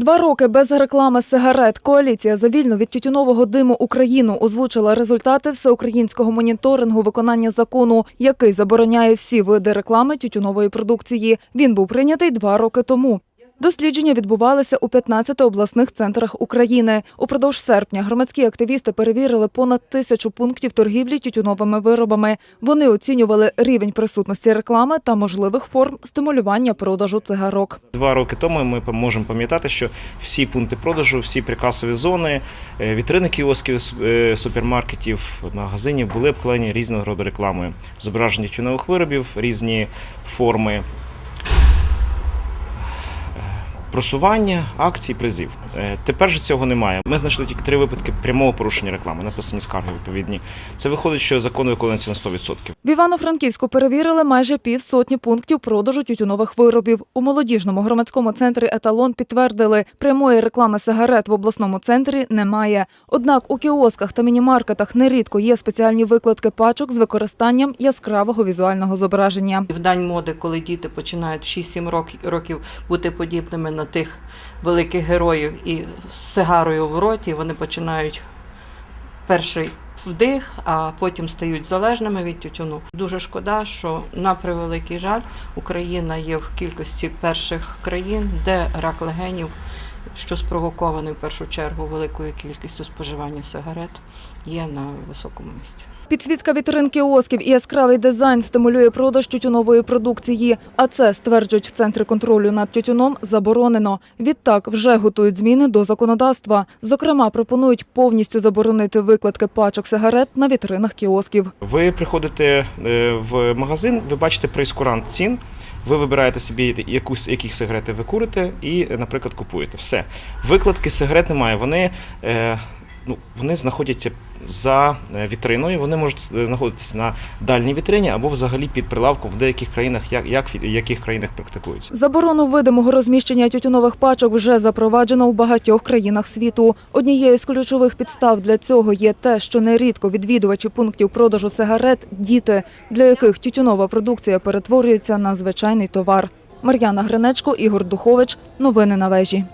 Два роки без реклами сигарет. Коаліція за вільну від тютюнового диму Україну озвучила результати всеукраїнського моніторингу виконання закону, який забороняє всі види реклами тютюнової продукції. Він був прийнятий два роки тому. Дослідження відбувалися у 15 обласних центрах України. Упродовж серпня громадські активісти перевірили понад тисячу пунктів торгівлі тютюновими виробами. Вони оцінювали рівень присутності реклами та можливих форм стимулювання продажу цигарок. Два роки тому ми можемо пам'ятати, що всі пункти продажу, всі прикасові зони, е, вітрини кіосків, е, супермаркетів, магазинів були обклеєні різного роду рекламою. Зображення тюнових виробів, різні форми просування, акцій, призів. Е, Тепер же цього немає. Ми знайшли тільки три випадки прямого порушення реклами, написані скарги відповідні. Це виходить, що закон виконується на 100%. В Івано-Франківську перевірили майже півсотні пунктів продажу тютюнових виробів. У молодіжному громадському центрі Еталон підтвердили, прямої реклами сигарет в обласному центрі немає. Однак у кіосках та мінімаркетах нерідко є спеціальні викладки пачок з використанням яскравого візуального зображення. В дань моди, коли діти починають в 6-7 років бути подібними на тих великих героїв і з сигарою в роті, вони починають перший вдих, а потім стають залежними від тютюну. Дуже шкода, що на превеликий жаль Україна є в кількості перших країн, де рак легенів, що спровокований в першу чергу великою кількістю споживання сигарет, є на високому місці. Підсвітка вітрин кіосків і яскравий дизайн стимулює продаж тютюнової продукції. А це, стверджують в центрі контролю над тютюном, заборонено. Відтак вже готують зміни до законодавства. Зокрема, пропонують повністю заборонити викладки пачок сигарет на вітринах кіосків. Ви приходите е, в магазин, ви бачите прейскурант цін. Ви вибираєте собі якусь яких сигарети ви курите і, наприклад, купуєте. Все. Викладки сигарет немає. Вони, е, ну, вони знаходяться за е, вітриною, вони можуть е, знаходитися на дальній вітрині або взагалі під прилавком в деяких країнах, як, як в яких країнах практикується. Заборону видимого розміщення тютюнових пачок вже запроваджено в багатьох країнах світу. Однією з ключових підстав для цього є те, що нерідко відвідувачі пунктів продажу сигарет діти, для яких тютюнова продукція перетворюється на звичайний товар. Мар'яна Гринечко, Ігор Духович. Новини на вежі.